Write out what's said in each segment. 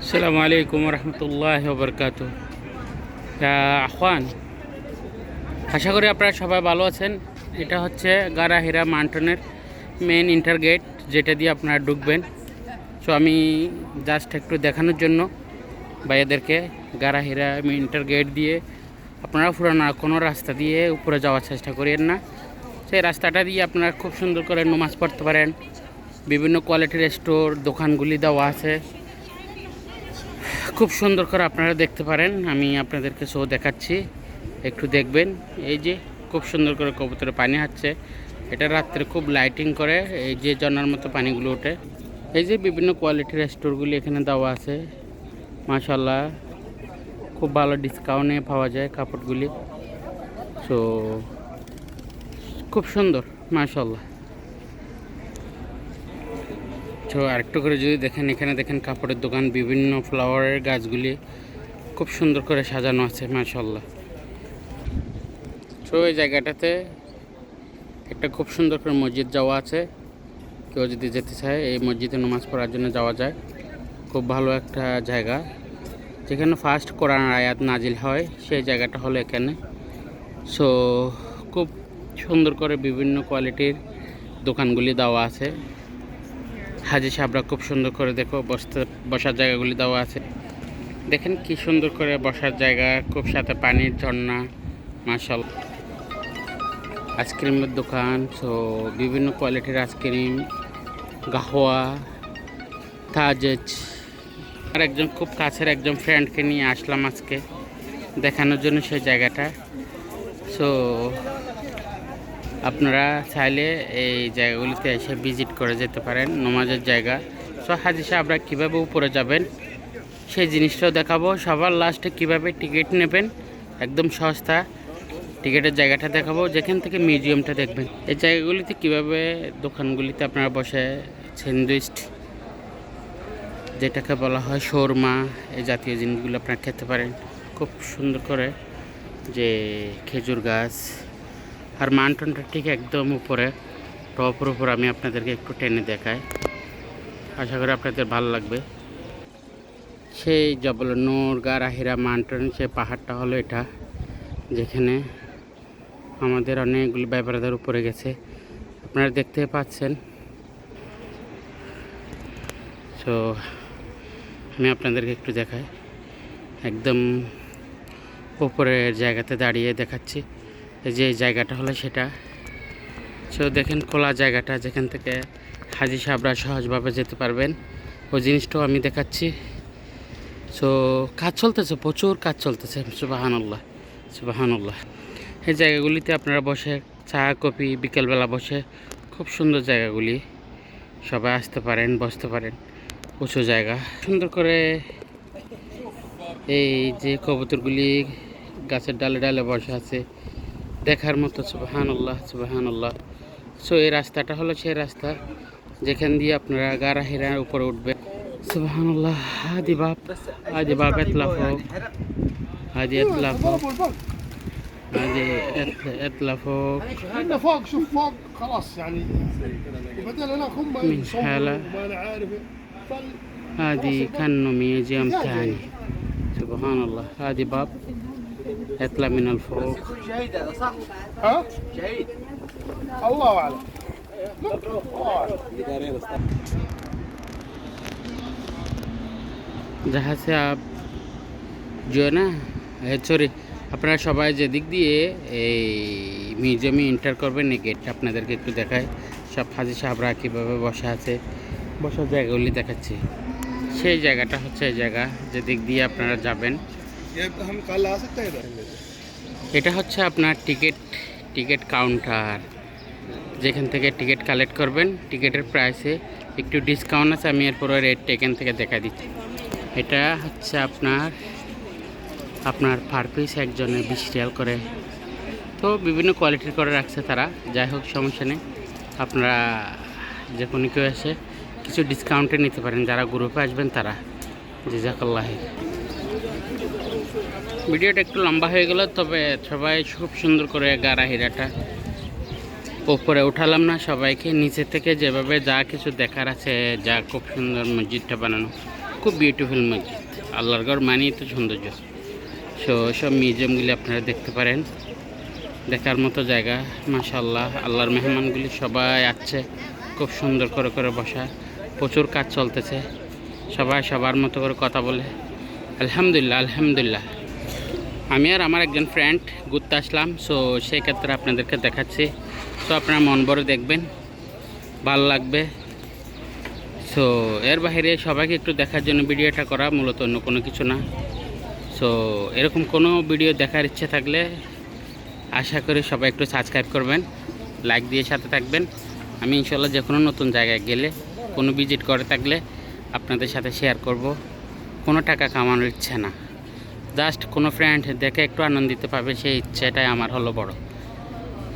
السلام عليكم ورحمة الله وبركاته يا আহ্বান আশা করি আপনারা সবাই ভালো আছেন এটা হচ্ছে গারাহিরা মাউন্টেনের মেন ইন্টার গেট যেটা দিয়ে আপনারা ঢুকবেন সো আমি জাস্ট একটু দেখানোর জন্য ভাইয়াদেরকে গারাহিরা ইন্টার গেট দিয়ে আপনারা পুরানো কোনো রাস্তা দিয়ে উপরে যাওয়ার চেষ্টা করেন না সেই রাস্তাটা দিয়ে আপনারা খুব সুন্দর করে নমাজ পড়তে পারেন বিভিন্ন কোয়ালিটির স্টোর দোকানগুলি দেওয়া আছে খুব সুন্দর করে আপনারা দেখতে পারেন। আমি আপনাদেরকে শো দেখাচ্ছি। একটু দেখবেন। এই যে খুব সুন্দর করে কবুতরে পানি হচ্ছে এটা রাত্রে খুব লাইটিং করে। এই যে জনার মতো পানিগুলো ওঠে। এই যে বিভিন্ন কোয়ালিটির স্টোরগুলি এখানে দেওয়া আছে। মাশাল্লাহ খুব ভালো ডিসকাউন্টে পাওয়া যায় কাপড়গুলি। সো খুব সুন্দর। মাশাল্লাহ তো আরেকটু করে যদি দেখেন, এখানে দেখেন কাপড়ের দোকান, বিভিন্ন ফ্লাওয়ারের গাছগুলি খুব সুন্দর করে সাজানো আছে মাশাল্লাহ তো এই জায়গাটাতে একটা খুব সুন্দর করে মসজিদ যাওয়া আছে। কেউ যদি যেতে চায়, এই মসজিদে নামাজ পড়ার জন্য যাওয়া যায়। খুব ভালো একটা জায়গা। যেখানে ফার্স্ট কোরআন আয়াত নাজিল হয়, সেই জায়গাটা হলো এখানে। সো খুব সুন্দর করে বিভিন্ন কোয়ালিটির দোকানগুলি দেওয়া আছে। হাজি সাহেবরা খুব সুন্দর করে দেখো, বসতে, বসার জায়গাগুলি দেওয়া আছে। দেখেন কি সুন্দর করে বসার জায়গা, খুব সাথে পানির ঝর্ণা মার্শাল আইসক্রিমের দোকান সো বিভিন্ন কোয়ালিটির আইসক্রিম, গাহোয়া, তাজেজ। আর একজন খুব কাছের একজন ফ্রেন্ডকে নিয়ে আসলাম আজকে, দেখানোর জন্য সেই জায়গাটা। সো আপনারা চাইলে এই জায়গাগুলিতে এসে ভিজিট করে যেতে পারেন, নমাজের জায়গা। সো হাজি সাহেবরা কীভাবে উপরে যাবেন? সেই জিনিসটাও দেখাবো। সবার লাস্টে কীভাবে টিকিট নেবেন? একদম সস্তা টিকিটের জায়গাটা দেখাবো। যেখান থেকে মিউজিয়ামটা দেখবেন। এই জায়গাগুলিতে কীভাবে দোকানগুলিতে আপনারা বসে স্যান্ডউইচ যেটাকে বলা হয় শোরমা, এই জাতীয় জিনিসগুলো আপনারা খেতে পারেন। খুব সুন্দর করে যে খেজুর গাছ আর মাউন্টেনটা ঠিক একদম উপরে। টপের উপর আমি আপনাদেরকে একটু টেনে দেখাই। আশা করি আপনাদের ভালো লাগবে। সেই জবল নূর গারাহিরা মাউন্টেন, সেই পাহাড়টা হলো এটা, যেখানে আমাদের অনেকগুলি ব্যাপারদের উপরে গেছে। আপনারা দেখতে পাচ্ছেন। সো আমি আপনাদেরকে একটু দেখাই। একদম উপরের জায়গাতে দাঁড়িয়ে দেখাচ্ছি। যে জায়গাটা হলো সেটা। সো দেখেন খোলা জায়গাটা যেখান থেকে হাজি সাহেবরা সহজভাবে যেতে পারবেন। ওই জিনিসটাও আমি দেখাচ্ছি। সো কাজ চলতেছে, প্রচুর কাজ চলতেছে, সুবাহানুল্লাহ সুবাহানুল্লাহ। এই জায়গাগুলিতে আপনারা বসে চা, কফি, বিকেলবেলা বসে খুব সুন্দর জায়গাগুলি। সবাই আসতে পারেন, বসতে পারেন। উঁচু জায়গা। সুন্দর করে এই যে কবুতরগুলি গাছের ডালে ডালে বসে আছে। দেখার মতো সুবাহানুল্লাহ সুবাহানুল্লাহ সো এই রাস্তাটা হলো সেই রাস্তা যেখান দিয়ে আপনারা গারা হিরার উপরে উঠবেন সুবাহানুল্লাহ হাদি বাপ হাদি বাপ এতলা হোক হাদি এতলা হোক হাদি এতলা হোক احنا فوق شوف فوق خلاص يعني وبعدين هناك هم من يصوروا حالة. ما انا عارف فال- هذه كأنه ميوزيوم ثاني سبحان الله هذه باب يطلع من الفوق شهيد هذا صح؟ ها شهيد الله اعلم الله اعلم जहाँ से आप जो है ना সরি আপনারা সবাই যেদিক দিয়ে এই মিউজিয়ামে এন্টার করবেন এই গেটটা আপনাদেরকে একটু দেখায় সব হাজি সাহেবরা কীভাবে বসে আছে বসার জায়গাগুলি দেখাচ্ছি সেই জায়গাটা হচ্ছে এই জায়গা যেদিক দিয়ে আপনারা যাবেন এটা হচ্ছে আপনার টিকিট টিকিট কাউন্টার। যেখান থেকে টিকিট কালেক্ট করবেন, টিকিটের প্রাইসে একটু ডিসকাউন্ট আছে, আমি এরপরে রেট এখান থেকে দেখা দিচ্ছি। এটা হচ্ছে আপনার আপনার পার পিস একজনে বিশ রিয়াল করে। তো বিভিন্ন কোয়ালিটির করে রাখছে তারা। যাই হোক, সমস্যা নেই। আপনারা যে কোনো কেউ এসে কিছু ডিসকাউন্টে নিতে পারেন। যারা গ্রুপে আসবেন তারা। জিজাকাল্লাহ ভিডিওটা একটু লম্বা হয়ে গেল, তবে সবাই খুব সুন্দর করে গাড়া হিরাটা উপরে উঠালাম না সবাইকে। নিচে থেকে যেভাবে যা কিছু দেখার আছে, যা খুব সুন্দর মসজিদটা বানানো, খুব বিউটিফুল মসজিদ। আল্লাহর গড় মানেই তো সৌন্দর্য। সো সব মিউজিয়ামগুলি আপনারা দেখতে পারেন। দেখার মতো জায়গা মাশাল্লাহ আল্লাহর মেহমানগুলি সবাই আছে খুব সুন্দর করে করে বসা। প্রচুর কাজ চলতেছে। সবাই সবার মতো করে কথা বলে। আলহামদুলিল্লাহ আলহামদুলিল্লাহ। আমি আর আমার একজন ফ্রেন্ড ঘুরতে আসলাম সো সেই ক্ষেত্রে আপনাদেরকে দেখাচ্ছি। সো আপনারা মন ভরে দেখবেন, ভালো লাগবে। সো এর বাইরে সবাইকে একটু দেখার জন্য ভিডিওটা করা মূলত অন্য কোনো কিছু না। সো এরকম কোনো ভিডিও দেখার ইচ্ছে থাকলে আশা করি সবাই একটু সাবস্ক্রাইব করবেন লাইক দিয়ে সাথে থাকবেন। আমি ইনশাল্লাহ যে কোনো নতুন জায়গায় গেলে, কোনো ভিজিট করে থাকলে আপনাদের সাথে শেয়ার করব। কোনো টাকা কামানোর ইচ্ছে না। জাস্ট কোনো ফ্রেন্ড দেখে একটু আনন্দিত পাবে সেই ইচ্ছেটাই আমার হলো বড়।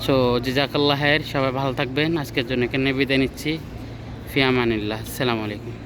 সো জিজাকাল্লাহের সবাই ভালো থাকবেন। আজকের জন্য এখানে বিদায় নিচ্ছি। ফিয়ামানিল্লাহ আসসালামু আলাইকুম।